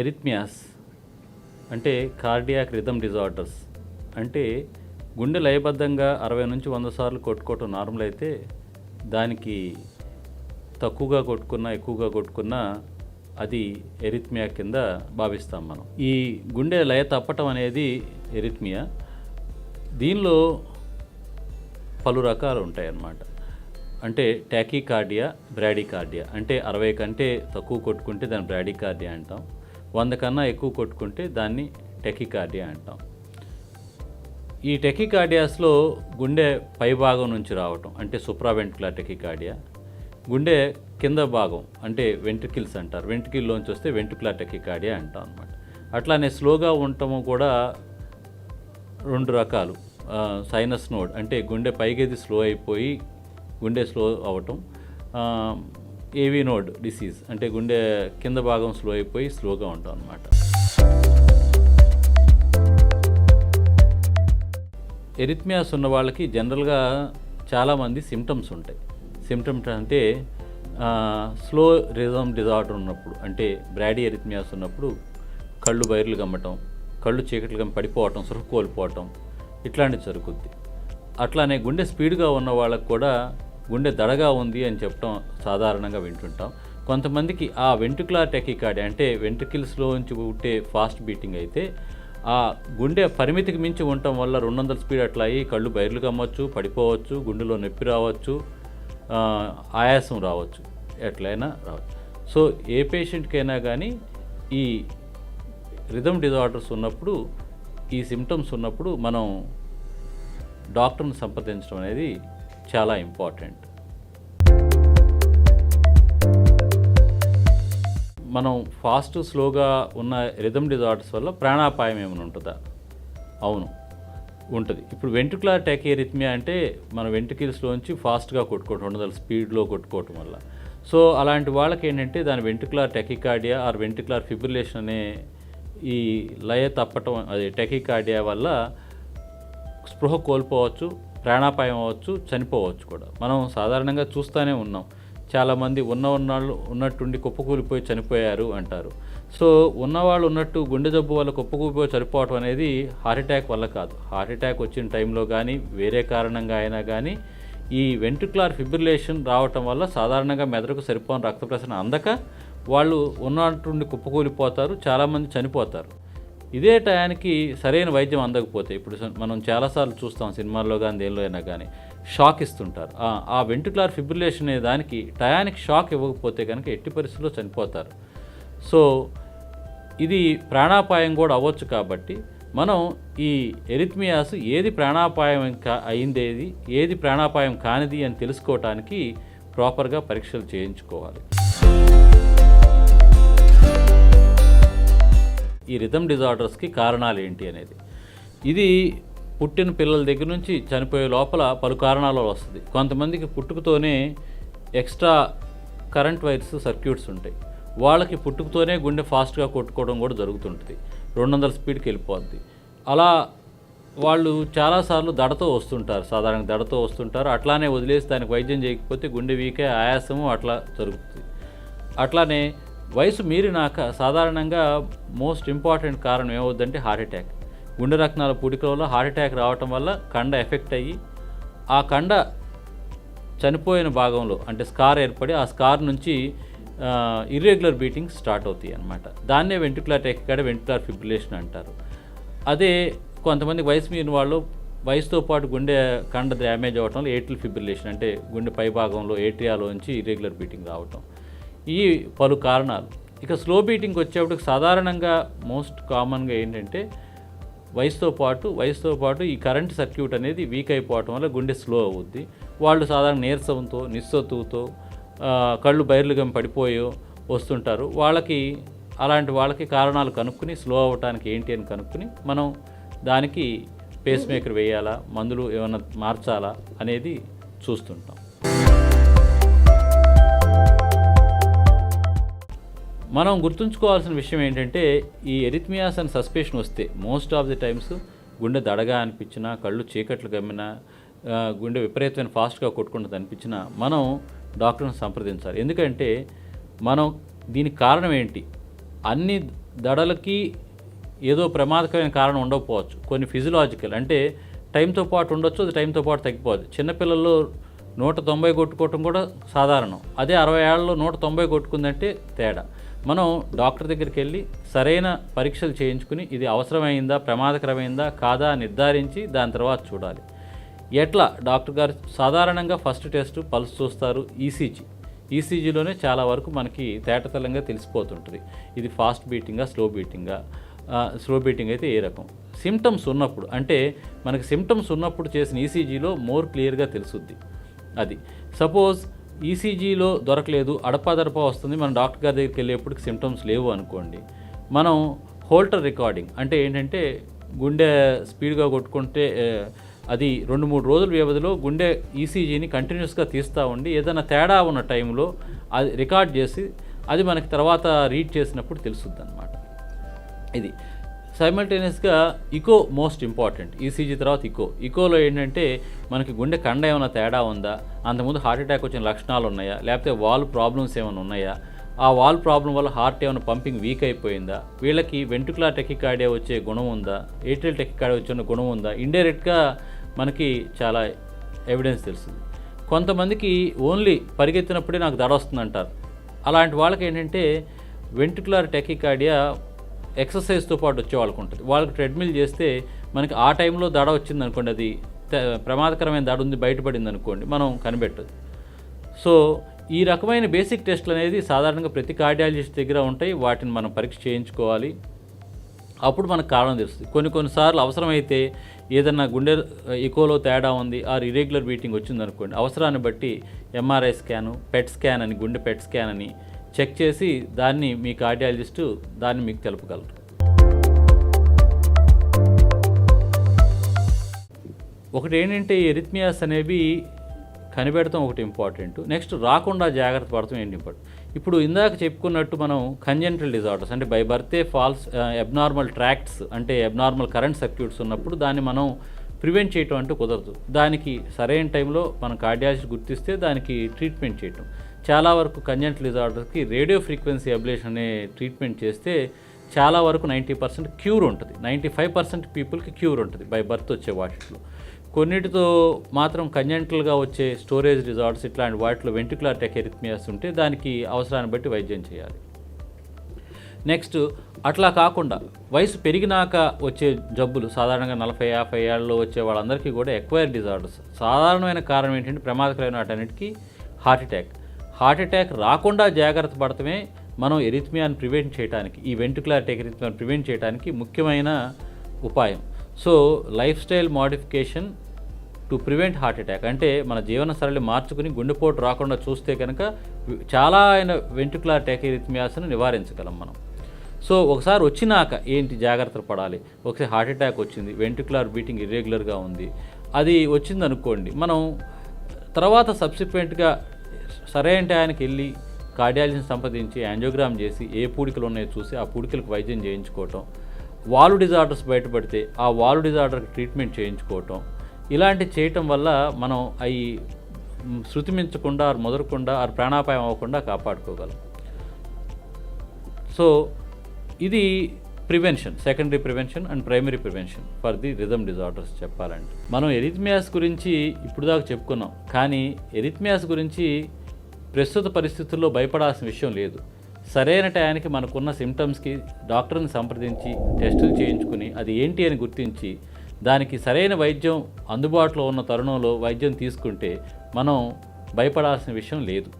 Arrhythmias అంటే cardiac rhythm disorders. అంటే గుండె లయబద్ధంగా అరవై నుంచి వంద సార్లు కొట్టుకోవటం నార్మల్ అయితే దానికి తక్కువగా కొట్టుకున్నా ఎక్కువగా కొట్టుకున్నా అది ఎరిథ్మియా కింద భావిస్తాం మనం. ఈ గుండె లయ తప్పటం అనేది ఎరిథ్మియా. దీనిలో పలు రకాలు ఉంటాయి అన్నమాట అంటే బ్రాడీ కార్డియా అంటే అరవై కంటే తక్కువ కొట్టుకుంటే దాన్ని బ్రాడీకార్డియా అంటాం. వంద కన్నా ఎక్కువ కొట్టుకుంటే దాన్ని టెకికార్డియా అంటాం. ఈ టెకికార్డియాస్లో గుండె పై భాగం నుంచి రావటం అంటే సుప్రావెంట్రుకులర్ టెకికార్డియా. గుండె కింద భాగం అంటే వెంట్రికిల్స్ అంటారు. వెంట్రికిల్లోంచి వస్తే వెంట్రుకులర్ టెకికార్డియా అంటాం అనమాట అట్లానే స్లోగా ఉండటము కూడా రెండు రకాలు. సైనస్ నోడ్ అంటే గుండె పైగేది స్లో అయిపోయి గుండె స్లో అవ్వటం ఏవీ నోడ్ డిసీజ్ అంటే గుండె కింద భాగం స్లో అయిపోయి స్లోగా ఉంటాం అనమాట ఎరిథ్మియాస్ ఉన్న వాళ్ళకి జనరల్గా చాలామంది సిమ్టమ్స్ ఉంటాయి. సిమ్టమ్స్ అంటే స్లో రిజమ్ డిజార్డర్ ఉన్నప్పుడు అంటే బ్రాడీ ఎరిథ్మియాస్ ఉన్నప్పుడు కళ్ళు బైర్లు గమ్మటం కళ్ళు చీకట్లు గమ్మి పడిపోవటం సురుకు కోల్పోవటం ఇట్లాంటివి జరుగుద్ది. అట్లానే గుండె స్పీడ్గా ఉన్న వాళ్ళకు కూడా గుండె దడగా ఉంది అని చెప్పడం సాధారణంగా వింటుంటాం. కొంతమందికి ఆ వెంట్రుకులార్ టెకికార్డి అంటే వెంట్రుకిల్స్లో నుంచి ఉంటే ఫాస్ట్ బీటింగ్ అయితే ఆ గుండె పరిమితికి మించి ఉండటం వల్ల రెండు వందల స్పీడ్ అట్లా అయ్యి కళ్ళు బయర్లు కమ్మొచ్చు పడిపోవచ్చు గుండెలో నొప్పి రావచ్చు ఆయాసం రావచ్చు ఎట్లయినా రావచ్చు. సో ఏ పేషెంట్కైనా కానీ ఈ రిథమ్ డిజార్డర్స్ ఉన్నప్పుడు ఈ సిమ్టమ్స్ ఉన్నప్పుడు మనం డాక్టర్ని సంప్రదించడం అనేది చాలా ఇంపార్టెంట్. మనం ఫాస్ట్ స్లోగా ఉన్న రిథమ్ డిజార్డర్స్ వల్ల ప్రాణాపాయం ఏమైనా ఉంటుందా? అవును ఉంటుంది. ఇప్పుడు వెంట్రుకులర్ టెకేరిథమియా అంటే మన వెంట్రుకిల్స్లోంచి ఫాస్ట్గా కొట్టుకోవటం ఉండదు స్పీడ్లో కొట్టుకోవటం వల్ల. సో అలాంటి వాళ్ళకి ఏంటంటే దాని ventricular tachycardia or ventricular fibrillation అనే ఈ లయ తప్పటం అది టెకికార్డియా వల్ల స్పృహ కోల్పోవచ్చు. ప్రాణాపాయం అవ్వచ్చు చనిపోవచ్చు కూడా. మనం సాధారణంగా చూస్తూనే ఉన్నాం. చాలామంది ఉన్న ఉన్నాళ్ళు ఉన్నట్టుండి కుప్పకూలిపోయి చనిపోయారు అంటారు. సో ఉన్నవాళ్ళు ఉన్నట్టు గుండె జబ్బు వల్ల కుప్పకూలిపోయి చనిపోవటం అనేది హార్ట్ అటాక్ వల్ల కాదు. హార్ట్ అటాక్ వచ్చిన టైంలో కానీ వేరే కారణంగా అయినా కానీ ఈ వెంట్రుక్లార్ ఫిబ్రిలేషన్ రావటం వల్ల సాధారణంగా మెదడుకు సరిపోని రక్త ప్రసరణ అందక వాళ్ళు ఉన్నట్టుండి కుప్పకూలిపోతారు చాలామంది చనిపోతారు. ఇదే టయానికి సరైన వైద్యం అందకపోతే ఇప్పుడు మనం చాలాసార్లు చూస్తాం సినిమాల్లో కానీ దేనిలో అయినా కానీ షాక్ ఇస్తుంటారు. ఆ- ఆ వెంట్రుకులార్ ఫిబ్రిలేషన్ అనే దానికి టయానికి షాక్ ఇవ్వకపోతే కనుక ఎట్టి పరిస్థితుల్లో చనిపోతారు. సో ఇది ప్రాణాపాయం కూడా అవ్వచ్చు కాబట్టి మనం ఈ ఎరిథ్మియాస్ ఏది ప్రాణాపాయం కా అయిందేది ఏది ప్రాణాపాయం కానిది అని తెలుసుకోవటానికి ప్రాపర్గా పరీక్షలు చేయించుకోవాలి. ఈ రిథమ్ డిజార్డర్స్కి కారణాలు ఏంటి అనేది. ఇది పుట్టిన పిల్లల దగ్గర నుంచి చనిపోయే లోపల పలు కారణాలు వస్తుంది. కొంతమందికి పుట్టుకతోనే ఎక్స్ట్రా కరెంట్ వైర్స్ సర్క్యూట్స్ ఉంటాయి. వాళ్ళకి పుట్టుకతోనే గుండె ఫాస్ట్గా కొట్టుకోవడం కూడా జరుగుతుంటుంది. రెండు వందల స్పీడ్కి వెళ్ళిపోద్ది. అలా వాళ్ళు చాలాసార్లు దడతో వస్తుంటారు. సాధారణ దడతో వస్తుంటారు. అట్లానే వదిలేసి దానికి వైద్యం చేయకపోతే గుండె వీకే ఆయాసము అట్లా జరుగుతుంది. అట్లానే వయసు మీరినాక సాధారణంగా మోస్ట్ ఇంపార్టెంట్ కారణం ఏమవుద్దంటే హార్ట్ అటాక్. గుండె రక్నాల పూడికల వల్ల హార్ట్ అటాక్ రావటం వల్ల కండ ఎఫెక్ట్ అయ్యి ఆ కండ చనిపోయిన భాగంలో అంటే స్కార్ ఏర్పడి ఆ స్కార్ నుంచి ఇర్రెగ్యులర్ బీటింగ్ స్టార్ట్ అవుతాయి అన్నమాట. దాన్నే వెంట్రుకులర్ టెక్కాడ వెంట్రుకులర్ ఫిబ్రిలేషన్ అంటారు. అదే కొంతమంది వయసు మీరిన వాళ్ళు వయసుతో పాటు గుండె కండ డ్యామేజ్ అవ్వటం వల్ల ఏట్రిల్ ఫిబ్రిలేషన్ అంటే గుండె పై భాగంలో ఏట్రియాలోంచి ఇర్రెగ్యులర్ బీటింగ్ రావటం. ఈ పలు కారణాలు. ఇక స్లో బీటింగ్ వచ్చేప్పటికి సాధారణంగా మోస్ట్ కామన్గా ఏంటంటే వయసుతో పాటు వయసుతో పాటు ఈ కరెంట్ సర్క్యూట్ అనేది వీక్ అయిపోవటం వల్ల గుండె స్లో అవుద్ది. వాళ్ళు సాధారణ నీరసంతో నిస్సత్తుతో కళ్ళు బయర్లుగా పడిపోయో వస్తుంటారు. వాళ్ళకి అలాంటి వాళ్ళకి కారణాలు కనుక్కుని స్లో అవ్వటానికి ఏంటి అని కనుక్కుని మనం దానికి పేస్ మేకర్ వేయాలా మందులు ఏమైనా మార్చాలా అనేది చూస్తుంటాం. మనం గుర్తుంచుకోవాల్సిన విషయం ఏంటంటే ఈ ఎరిథ్మియాస్ అని సస్పెషన్ వస్తే మోస్ట్ ఆఫ్ ది టైమ్స్ గుండె దడగా అనిపించినా కళ్ళు చీకట్లు గమ్మినా గుండె విపరీతమైన ఫాస్ట్గా కొట్టుకుంటుంది అనిపించినా మనం డాక్టర్ని సంప్రదించాలి. ఎందుకంటే మనం దీనికి కారణం ఏంటి? అన్ని దడలకి ఏదో ప్రమాదకరమైన కారణం ఉండకపోవచ్చు. కొన్ని ఫిజియలాజికల్ అంటే టైంతో పాటు ఉండొచ్చు అది టైంతో పాటు తగ్గిపోవచ్చు చిన్నపిల్లల్లో నూట తొంభై కొట్టుకోవటం కూడా సాధారణం. అదే అరవై ఏళ్ళలో నూట తొంభై కొట్టుకుందంటే తేడా. మనం డాక్టర్ దగ్గరికి వెళ్ళి సరైన పరీక్షలు చేయించుకుని ఇది అవసరమైందా ప్రమాదకరమైందా కాదా నిర్ధారించి దాని తర్వాత చూడాలి. ఎట్లా? డాక్టర్ గారు సాధారణంగా ఫస్ట్ టెస్ట్ పల్స్ చూస్తారు ఈసీజీ. ఈసీజీలోనే చాలా వరకు మనకి తేటతలంగా తెలిసిపోతుంటుంది. ఇది ఫాస్ట్ బీటింగా స్లో బీటింగా స్లో బీటింగ్ అయితే ఏ రకం? సిమ్టమ్స్ ఉన్నప్పుడు అంటే మనకి సిమ్టమ్స్ ఉన్నప్పుడు చేసిన ఈసీజీలో మోర్ క్లియర్గా తెలుసుద్ది. అది సపోజ్ ఈసీజీలో దొరకలేదు అడపాదడపా వస్తుంది. మనం డాక్టర్ గారి దగ్గరికి వెళ్ళేప్పటికి సిమ్టమ్స్ లేవు అనుకోండి. మనం హోల్టర్ రికార్డింగ్ అంటే ఏంటంటే గుండె స్పీడ్గా కొట్టుకుంటే అది రెండు మూడు రోజుల వ్యవధిలో గుండె ఈసీజీని కంటిన్యూస్గా తీస్తూ ఉండి ఏదైనా తేడా ఉన్న టైంలో అది రికార్డ్ చేసి అది మనకి తర్వాత రీడ్ చేసినప్పుడు తెలుస్తుంది అనమాట ఇది. సైమల్టేనియస్గా ఇకో మోస్ట్ ఇంపార్టెంట్ ఈసీజీ తర్వాత ఇకో ఇకోలో ఏంటంటే మనకి గుండె కండ ఏమైనా తేడా ఉందా? అంతకుముందు హార్ట్ అటాక్ వచ్చిన లక్షణాలు ఉన్నాయా? లేకపోతే వాల్ ప్రాబ్లమ్స్ ఏమైనా ఉన్నాయా? ఆ వాల్ ప్రాబ్లం వల్ల హార్ట్ ఏమైనా పంపింగ్ వీక్ అయిపోయిందా? వీళ్ళకి వెంట్రుకులార్ టెకికార్డియా వచ్చే గుణం ఉందా? ఏట్రియల్ టెకికార్డియా వచ్చే గుణం ఉందా? ఇండైరెక్ట్గా మనకి చాలా ఎవిడెన్స్ తెలుస్తుంది. కొంతమందికి ఓన్లీ పరిగెత్తినప్పుడే నాకు దడ వస్తుంది అంటారు అలాంటి వాళ్ళకి ఏంటంటే వెంట్రుకులార్ టెకికార్డియా ఎక్సర్సైజ్తో పాటు వచ్చే వాళ్ళకు ఉంటుంది. వాళ్ళకి ట్రెడ్మిల్ చేస్తే మనకి ఆ టైంలో దడ వచ్చింది అనుకోండి అది ప్రమాదకరమైన దడ ఉంది బయటపడింది అనుకోండి మనం కనిపెట్టదు. సో ఈ రకమైన బేసిక్ టెస్ట్లు అనేది సాధారణంగా ప్రతి కార్డియాలజిస్ట్ దగ్గర ఉంటాయి వాటిని మనం పరీక్ష చేయించుకోవాలి. అప్పుడు మనకు కారణం తెలుస్తుంది. కొన్ని కొన్నిసార్లు అవసరమైతే ఏదన్నా గుండె ఎక్కువలో తేడా ఉంది ఆర్ ఇరెగ్యులర్ బీటింగ్ వచ్చింది అనుకోండి అవసరాన్ని బట్టి ఎంఆర్ఐ స్కాను పెట్ స్కాన్ అని గుండె పెట్ స్కాన్ అని చెక్ చేసి దాన్ని మీ కార్డియాలజిస్టు దాన్ని మీకు తెలుపగలరు. ఒకటి ఏంటంటే ఎరిథ్మియాస్ అనేవి కనిపెడతాం ఒకటి ఇంపార్టెంట్. నెక్స్ట్ రాకుండా జాగ్రత్త పడతాం ఏంటి ఇంపార్టెంట్? ఇప్పుడు ఇందాక చెప్పుకున్నట్టు మనం కంజెంటల్ డిజార్డర్స్ అంటే బై బర్తే ఫాల్స్ అబ్నార్మల్ ట్రాక్ట్స్ అంటే అబ్నార్మల్ కరెంట్ సర్క్యూట్స్ ఉన్నప్పుడు దాన్ని మనం ప్రివెంట్ చేయటం అంటూ కుదరదు. దానికి సరైన టైంలో మనం కార్డియాలజిస్ట్ గుర్తిస్తే దానికి ట్రీట్మెంట్ చేయటం. చాలా వరకు కంజెంట్ డిజార్డర్స్కి రేడియో ఫ్రీక్వెన్సీ అబ్లేషన్ అనే ట్రీట్మెంట్ చేస్తే చాలా వరకు నైంటీ పర్సెంట్ క్యూర్ ఉంటుంది. నైంటీ ఫైవ్ పర్సెంట్ పీపుల్కి క్యూర్ ఉంటుంది బై బర్త్ వచ్చే వాటిలో. కొన్నిటితో మాత్రం కంజెంటల్గా వచ్చే స్టోరేజ్ రిజార్ట్స్ ఇట్లాంటి వాటిలో వెంటికులర్ టెకెరిథ్మియాస్ ఉంటే దానికి అవసరాన్ని బట్టి వైద్యం చేయాలి. నెక్స్ట్ అట్లా కాకుండా వయసు పెరిగినాక వచ్చే జబ్బులు సాధారణంగా నలభై యాభై ఏళ్ళలో వచ్చే వాళ్ళందరికీ కూడా ఎక్వైర్ డిజార్డర్స్. సాధారణమైన కారణం ఏంటంటే ప్రమాదకరమైన వాటన్నిటికీ హార్ట్ అటాక్. హార్ట్ అటాక్ రాకుండా జాగ్రత్త పడటమే మనం ఎరిత్మియాని ప్రివెంట్ చేయడానికి ఈ వెంట్రుకులార్ టెకెరిథ్మియాని ప్రివెంట్ చేయడానికి ముఖ్యమైన ఉపాయం. So lifestyle modification to prevent heart attack. అంటే మన జీవన సరళి మార్చుకుని గుండెపోటు రాకుండా చూస్తే కనుక చాలా అయిన వెంట్రుకులార్ టెకెరిథ్మియాస్ను నివారించగలం మనం. సో ఒకసారి వచ్చినాక ఏంటి జాగ్రత్తలు పడాలి? ఒకసారి హార్ట్ అటాక్ వచ్చింది వెంట్రుకులార్ బీటింగ్ ఇర్రెగ్యులర్గా ఉంది అది వచ్చింది అనుకోండి మనం తర్వాత సబ్సిక్వెంట్గా సరైన టయానికి వెళ్ళి కార్డియాలజీని సంప్రదించి యాంజియోగ్రామ్ చేసి ఏ పూడికలు ఉన్నాయో చూసి ఆ పూడికలకు వైద్యం చేయించుకోవటం వాలు డిజార్డర్స్ బయటపడితే ఆ వాలు డిజార్డర్కి ట్రీట్మెంట్ చేయించుకోవటం ఇలాంటి చేయటం వల్ల మనం అవి శృతిమించకుండా శృతి మించకుండా ఆరు మొదలకుండా ఆరు ప్రాణాపాయం అవ్వకుండా కాపాడుకోగలం. సో ఇది prevention secondary prevention and primary prevention for the rhythm disorders చెప్పాలంటే. మనం ఎరిథ్మియాస్ గురించి ఇప్పుడు దాకా చెప్పుకున్నాం కానీ ఎరిథ్మియాస్ గురించి ప్రస్తుత పరిస్థితుల్లో భయపడాల్సిన విషయం లేదు. సరైన టయానికి మనకున్న సిమ్టమ్స్కి డాక్టర్ని సంప్రదించి టెస్టులు చేయించుకుని అది ఏంటి అని గుర్తించి దానికి సరైన వైద్యం అందుబాటులో ఉన్న తరుణంలో వైద్యం తీసుకుంటే మనం భయపడాల్సిన విషయం లేదు.